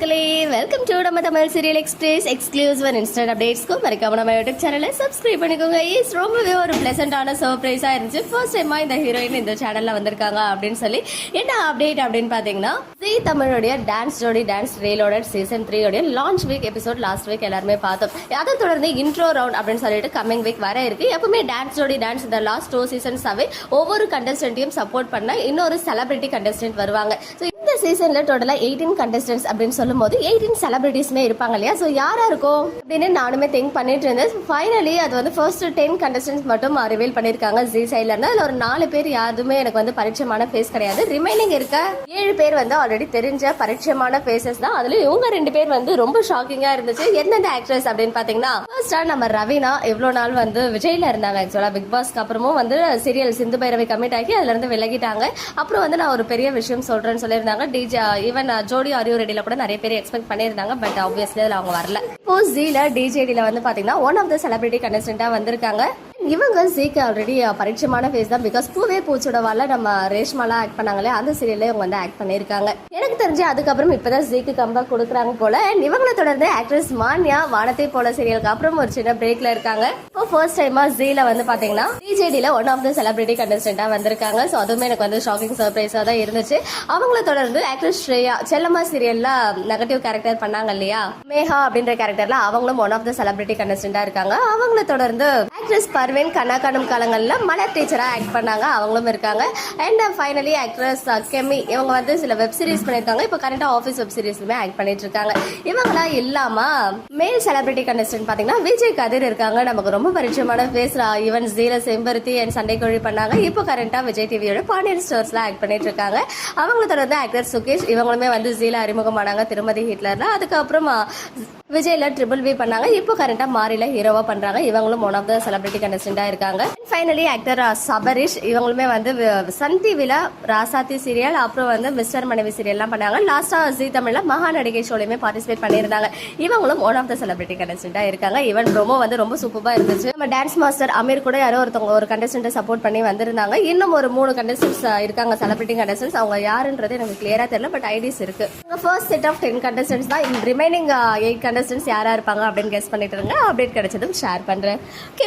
மக்களே welcome to நம்ம Tamil serial express exclusive instant அப்டேட்ஸ்க்கு மறக்காம நம்ம யூடியூப் சேனலை சப்ஸ்கிரைப் பண்ணிக்கோங்க. இஸ் ரொம்பவே ஒரு பிளசண்டான சர்ப்ரைஸாக இருந்துச்சு. ஃபர்ஸ்ட் டைமாக இந்த ஹீரோயின் இந்த சேனலில் வந்திருக்காங்க அப்படின்னு சொல்லி. என்ன அப்டேட் அப்படின்னு பார்த்தீங்கன்னா ஜி தமிழுடைய dance Jodi dance reloaded season three உடைய launch week episode last week எல்லாருமே பார்த்தோம். அதை தொடர்ந்து இன்ட்ரோ ரவுண்ட் அப்படின்னு சொல்லிட்டு கம்மிங் வீக் வர இருக்கு. எப்பவுமே டான்ஸ் ஜோடி டான்ஸ் இந்த லாஸ்ட் டூ சீசன்ஸாவே ஒவ்வொரு கண்டஸ்டன்ட்டையும் சப்போர்ட் பண்ண இன்னொரு செலிபிரிட்டி கண்டஸ்டன்ட் வருவாங்க. ஸோ சீசனில் டோட்டலாக எயிட்டீன் கண்டஸ்டன்ஸ் அப்படின்னு சொல்லும்போது எயிட்டீன் செலிபிரிட்டிஸ்மே இருப்பாங்க இல்லையா? ஸோ யாராக இருக்கும்? அப்படின்னு நானுமே திங்க் பண்ணிட்டு இருந்தேன். ஃபைனலி அது வந்து ஃபர்ஸ்ட் டென் கண்டஸ்டன்ஸ் மட்டும் ரிவீல் பண்ணியிருக்காங்க ஜி சைட்ல இருந்து அதில் ஒரு நாலு பேர் யாருமே எனக்கு வந்து பரிச்சயமான ஃபேஸ் கிடையாது. ரிமைனிங் இருக்க ஏழு பேர் வந்து ஆல்ரெடி தெரிஞ்ச பரிச்சயமான ஃபேஸஸ் தான். அதுல இவங்க ரெண்டு பேர் வந்து ரொம்ப ஷாக்கிங்காக இருந்துச்சு. எந்தெந்த ஆக்ட்ரஸ் அப்படின்னு பார்த்தீங்கன்னா ஃபர்ஸ்டாக நம்ம ரவீனா எவ்வளோ நாள் வந்து விஜய்ல இருந்தாங்க ஆக்சுவலாக பிக் பாஸ்க்கு அப்புறமும் வந்து சீரியல் சிந்து பைரவை கமிட் ஆகி அதுலேருந்து விலகிட்டாங்க. அப்புறம் வந்து நான் ஒரு பெரிய விஷயம் சொல்கிறேன்னு சொல்லியிருந்தாங்க. டிஜே ஈவன் ஜோடி ஆரியோ ரெடியில கூட நிறைய பேர் எக்ஸ்பெக்ட் பண்ணியிருந்தாங்க பட் ஆப்வியஸ்லி அதில் அவங்க வரல. இப்போ ஜீல டிஜேடியில் வந்து பார்த்தீங்கன்னா ஒன் ஆஃப் த செலிபிரிட்டி கண்டஸ்டண்ட்டாக வந்திருக்காங்க. இவங்க ஜீக்கு ஆல்ரெடி பரிச்சயமான ஃபேஸ் தான். பிகாஸ் பூவே பூச்சோடவால நம்ம ரேஷ்மாலாம் ஆக்ட் பண்ணாங்களே அந்த சீரியல்ல இவங்க வந்து ஆக்ட் பண்ணியிருக்காங்க. எனக்கு தெரிஞ்சு அதுக்கப்புறம் இப்போதான் ஜீக்கு கம்பேக் கொடுக்குறாங்க போல. இவங்களை தொடர்ந்து ஆக்ட்ரஸ் மான்யா வானத்தை போல சீரியலுக்கு அப்புறம் ஒரு சின்ன பிரேக்ல இருக்காங்க. இப்போ ஃபர்ஸ்ட் டைமா ஜீல வந்து பாத்தீங்கன்னா பிஜேடியில ஒன் ஆஃப் த செலிபிரிட்டி கண்டஸ்டண்டா வந்திருக்காங்க. ஸோ அதுவுமே எனக்கு வந்து ஷாக்கிங் சர்ப்ரைஸாக தான் இருந்துச்சு. அவங்கள தொடர்ந்து ஆக்ட்ரஸ் ஸ்ரேயா செல்லம்மா சீரியல்ல நெகட்டிவ் கேரக்டர் பண்ணாங்க இல்லையா? மேகா அப்படின்ற கேரக்டர்ல அவங்களும் ஒன் ஆஃப் த செலிபிரிட்டி கண்டஸ்டண்டா இருக்காங்க. அவங்கள தொடர்ந்து ஆக்ட்ரஸ் பர்வீன் கண்ணா காணும் காலங்களில் மலர் டீச்சராக ஆக்ட் பண்ணாங்க. அவங்களும் இருக்காங்க. அண்ட் ஃபைனலி ஆக்ட்ரஸ் கெமி இவங்க வந்து சில வெப் சீரிஸ் பண்ணியிருக்காங்க இப்போ கரண்டா ஆஃபீஸ் வெப் சீரிஸ்லுமே ஆக்ட் பண்ணிட்டு இருக்காங்க. இவங்களா இல்லாமல் மேல் செலிபிரிட்டி கண்டஸ்டன்ட் பார்த்தீங்கன்னா விஜய் கதிர் இருக்காங்க. நமக்கு ரொம்ப பரிச்சயமான ஃபேஸ் ஈவன் ஜீல செம்பருத்தி அண்ட் சண்டை கோழி பண்ணாங்க. இப்போ கரண்டா விஜய் டிவியோட பாண்டியன் ஸ்டோர்ஸில் ஆக்ட் பண்ணிட்டு இருக்காங்க. அவங்கள தொடர்ந்து ஆக்டர் சுகேஷ் இவங்களுமே வந்து ஜீல அறிமுகமானாங்க. திருமதி ஹிட்லர்ல. அதுக்கப்புறம் விஜயில் ட்ரிபிள் வி பண்ணாங்க. இப்போ கரண்டா மாறில ஹீரோவாக பண்றாங்க. இவங்களும் ஒன் ஆஃப் த செலிபிரிட்டி கண்டஸ்டண்டாக இருக்காங்க. ஃபைனலி ஆக்டர் சபரிஷ் இவங்களுமே வந்து சன் டிவியில் ராசாத்தி சீரியல் அப்புறம் வந்து மிஸ்டர் மனைவி சீரியல்லாம் பண்ணாங்க. லாஸ்ட்டாக ஜி தமிழில் மகா நடிகை ஷோலையுமே பார்ட்டிசிபேட் பண்ணியிருந்தாங்க. இவங்களும் ஒன் ஆஃப் த செலிபிரிட்டி கண்டஸ்டண்டாக இருக்காங்க. ஈவன் ப்ரோமோ வந்து ரொம்ப சூப்பராக இருந்துச்சு. நம்ம டான்ஸ் மாஸ்டர் அமீர் கூட யாரோ ஒருத்தவங்க ஒரு கண்டஸ்டண்ட்டை சப்போர்ட் பண்ணி வந்திருந்தாங்க. இன்னும் ஒரு மூணு கண்டஸ்டன்ஸ் இருக்காங்க செலிபிரிட்டி கண்டஸ்டன்ஸ் அவங்க யாருன்றது எனக்கு கிளியரா தெரியல பட் ஐடிஸ் இருக்கு. First set of ten contestants தான். ரிமைனிங் எயிட் கண்டஸ்டன்ஸ் யாரா இருப்பாங்க அப்படின்னு கெஸ் பண்ணிட்டு இருங்க. அப்டேட் கிடைச்சதும் ஷேர் பண்றேன். ஓகே